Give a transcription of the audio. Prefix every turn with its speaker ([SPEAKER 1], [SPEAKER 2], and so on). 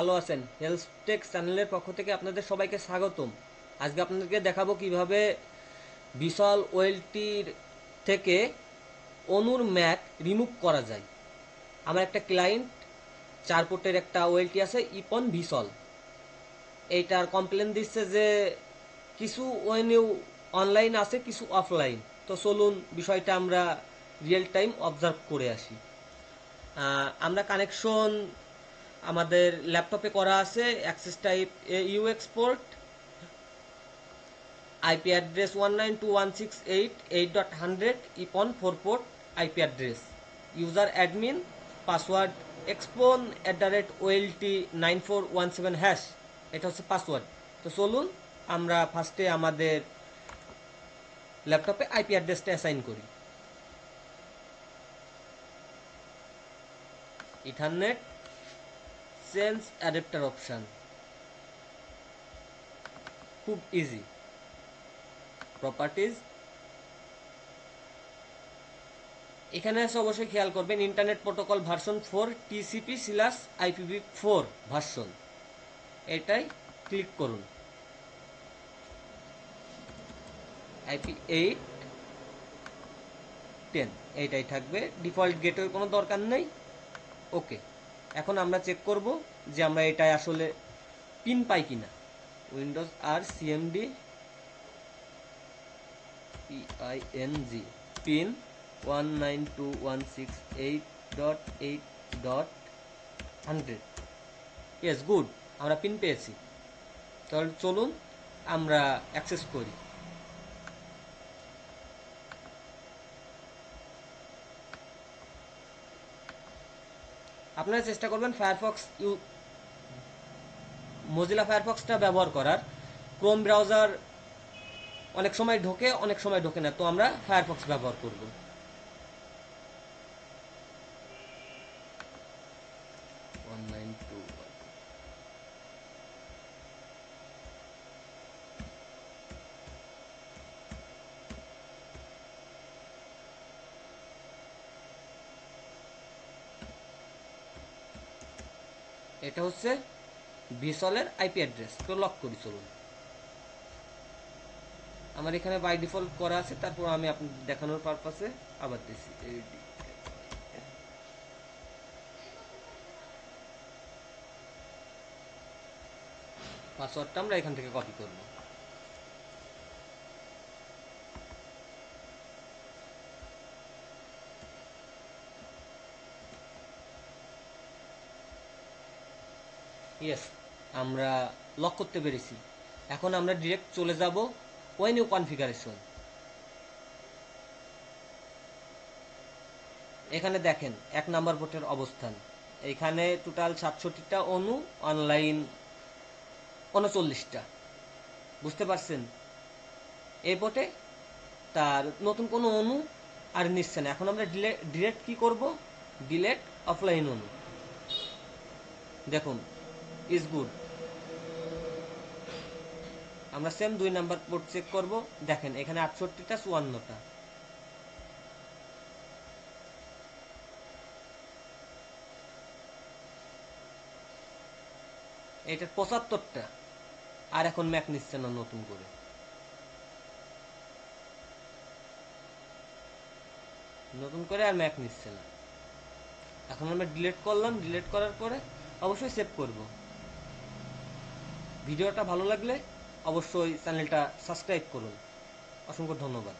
[SPEAKER 1] ভালো আছেন। Health take চ্যানেলের পক্ষ থেকে আপনাদের সবাইকে স্বাগতম। আজকে আপনাদেরকে দেখাবো কীভাবে বিশাল ওয়েলটির থেকে অনুর ম্যাক রিমুভ করা যায়। আমার একটা ক্লায়েন্ট চার ফুটের একটা ওয়েলটি আছে, ইপন ভিসল এইটার কমপ্লেন দিচ্ছে যে কিছু ওয়েনিউ অনলাইন আছে, কিছু অফলাইন তো চলুন বিষয়টা আমরা রিয়েল টাইম অবজার্ভ করে আসি। আমরা কানেকশন আমাদের ল্যাপটপে করা আছে access type you export IP address one nine two one six eight eight dot hundred ইপন four port IP address user admin password এক্সপোন at the rate ওয়েলটি nine four one seven hash এটা হচ্ছে password তো চলুন, আমরা ফার্স্টে আমাদের ল্যাপটপে IP অ্যাড্রেসটা assign করি। Ethernet change adapter option. খুব ইজি প্রপার্টিজ এখানে এসে অবশ্যই খেয়াল করবেন internet protocol version four TCP সিলাস IPv four version এটাই ক্লিক করুন। আইপি এইট টেন এইটাই থাকবে। ডিফল্ট গেটওয়ে কোনো দরকার নেই। ওকে এখন আমরা চেক করব যে আমরা এটাই আসলে পিন পাই কিনা। Windows R CMD P I N G ping one nine two one six eight dot eight dot hundred yes good আমরা পিন পেয়েছি। তাহলে চলুন আমরা অ্যাক্সেস করি। আপনারা চেষ্টা করবেন ফায়ারফক্স ইউ মজিলা ফায়ারফক্সটা ব্যবহার করার। ক্রোম ব্রাউজার অনেক সময় ঢোকে, অনেক সময় ঢোকে না। তো আমরা ফায়ারফক্স ব্যবহার করব ওয়ান নাইন টু এটা হচ্ছে বিশলের আইপি অ্যাড্রেস। তো লক করি চলুন আমার এখানে বাই ডিফল্ট করা আছে, তারপর আমি আপনাদের দেখানোর পারপাসে আবার দিছি। পাসওয়ার্ডটা আমরা এখান থেকে কপি করব। ইয়েস আমরা লক করতে পেরেছি। এখন আমরা ডিরেক্ট চলে যাব ওই নিউ কনফিগারেশন এখানে দেখেন, এক নাম্বার পোর্টের অবস্থান। এখানে টোটাল সাতষট্টিটা অনু অনলাইন উনচল্লিশটা। বুঝতে পারছেন? এই পোর্টে তার নতুন কোনো অনু আর নিচ্ছে না। এখন আমরা ডিলেট কি করব? ডিলেট অফলাইন অনু। দেখুন ইজ গুড আমরা সেম দুই নাম্বার পোর্ট চেক করব। দেখেন, এখানে আটষট্টিটা, চুয়ান্নটা। এটার পঁচাত্তরটা। আর এখন ম্যাক নিচ্ছে না নতুন করে। নতুন করে আর ম্যাক নিচ্ছে না। এখন আমরা ডিলিট করলাম। ডিলিট করার পরে অবশ্যই সেভ করব। ভিডিওটা ভালো লাগলে অবশ্যই চ্যানেলটা সাবস্ক্রাইব করুন। অসংখ্য ধন্যবাদ।